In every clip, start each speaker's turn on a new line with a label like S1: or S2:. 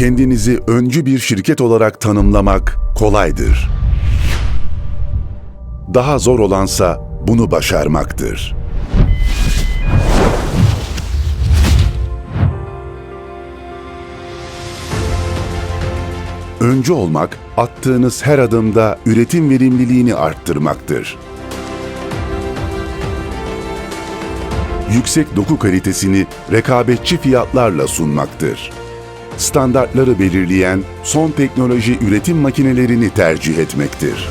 S1: Kendinizi öncü bir şirket olarak tanımlamak kolaydır. Daha zor olansa bunu başarmaktır. Öncü olmak, attığınız her adımda üretim verimliliğini arttırmaktır. Yüksek doku kalitesini rekabetçi fiyatlarla sunmaktır. Standartları belirleyen son teknoloji üretim makinelerini tercih etmektir.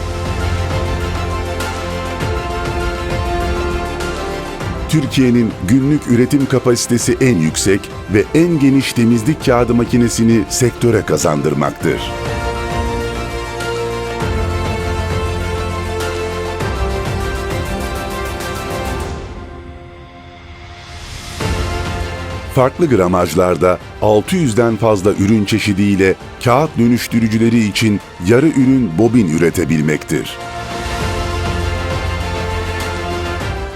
S1: Türkiye'nin günlük üretim kapasitesi en yüksek ve en geniş temizlik kağıdı makinesini sektöre kazandırmaktır. Farklı gramajlarda 600'den fazla ürün çeşidiyle kağıt dönüştürücüleri için yarı ürün bobin üretebilmektir.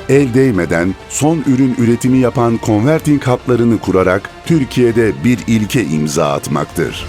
S1: el değmeden son ürün üretimi yapan converting hatlarını kurarak Türkiye'de bir ilke imza atmaktır.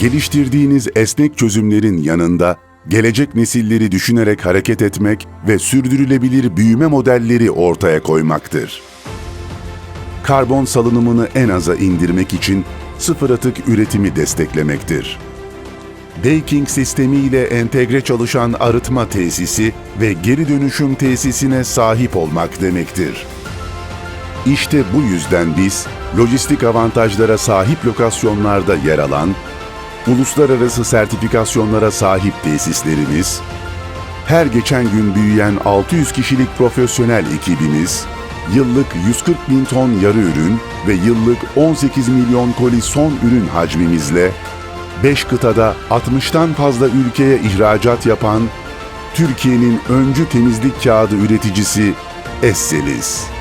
S1: Geliştirdiğiniz esnek çözümlerin yanında gelecek nesilleri düşünerek hareket etmek ve sürdürülebilir büyüme modelleri ortaya koymaktır. Karbon salınımını en aza indirmek için sıfır atık üretimi desteklemektir. Baking sistemi ile entegre çalışan arıtma tesisi ve geri dönüşüm tesisine sahip olmak demektir. İşte bu yüzden biz, lojistik avantajlara sahip lokasyonlarda yer alan uluslararası sertifikasyonlara sahip tesislerimiz, her geçen gün büyüyen 600 kişilik profesyonel ekibimiz, yıllık 140 bin ton yarı ürün ve yıllık 18 milyon koli son ürün hacmimizle 5 kıtada 60'tan fazla ülkeye ihracat yapan Türkiye'nin öncü temizlik kağıdı üreticisi Esselis.